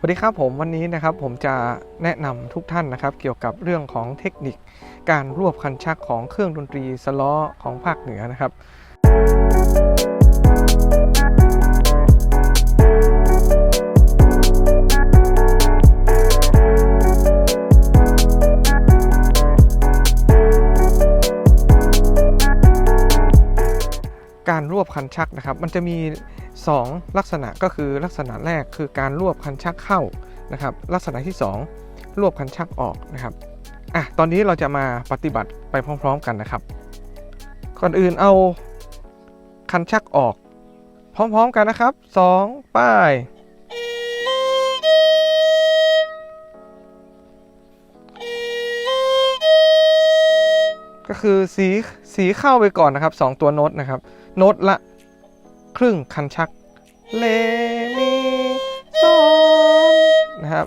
สวัสดีครับผมวันนี้นะครับผมจะแนะนำทุกท่านนะครับ เกี่ยวกับเรื่องของเทคนิคการรวบคันชักของเครื่องดนตรีสล้อของภาคเหนือนะครับ การรวบคันชักนะครับ มันจะมี 2 ลักษณะก็คือลักษณะแรกคือการรวบคันชักเข้านะครับ ลักษณะที่ 2 รวบคันชักออกนะครับอะตอนนี้เราจะมาปฏิบัติไปพร้อม ๆ กันนะครับ ก่อนอื่นเอาคันชักออก พร้อม ๆ กันนะครับ 2 ป้ายก็คือสีสีเข้าไปก่อนนะครับ 2 ตัวโน้ตนะครับ โน้ตละ ครึ่งคันชักเลมีโซนนะครับ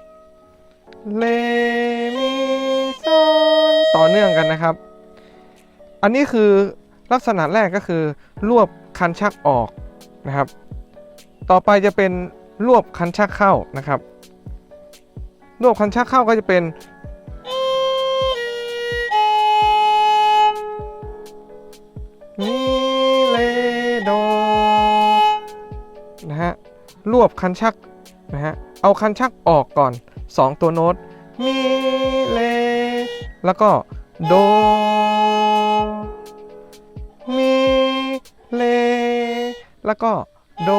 เลมีโซนต่อเนื่องกันนะครับ อันนี้คือลักษณะแรกก็คือ รวบคันชักออกนะครับ ต่อไปจะเป็นรวบคันชักเข้านะครับ รวบคันชักเข้าก็จะเป็น รวบคันชักนะฮะเอาคันชักออกก่อน 2 ตัวโน้ตมีเลแล้วก็โดมีเลแล้วก็โด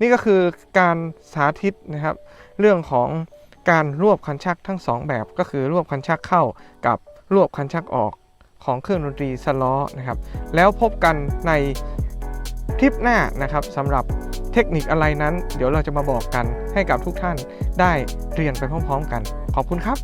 นี่ก็คือการสาธิตนะครับ เรื่องของการรวบคันชักทั้งสองแบบก็คือรวบคันชักเข้ากับรวบคันชักออกของเครื่องดนตรีสล้อนะครับ แล้วพบกันใน คลิปหน้านะครับสำหรับเทคนิคอะไรนั้น เดี๋ยวเราจะมาบอกกันให้กับทุกท่านได้เรียนไปพร้อมๆกัน ขอบคุณครับ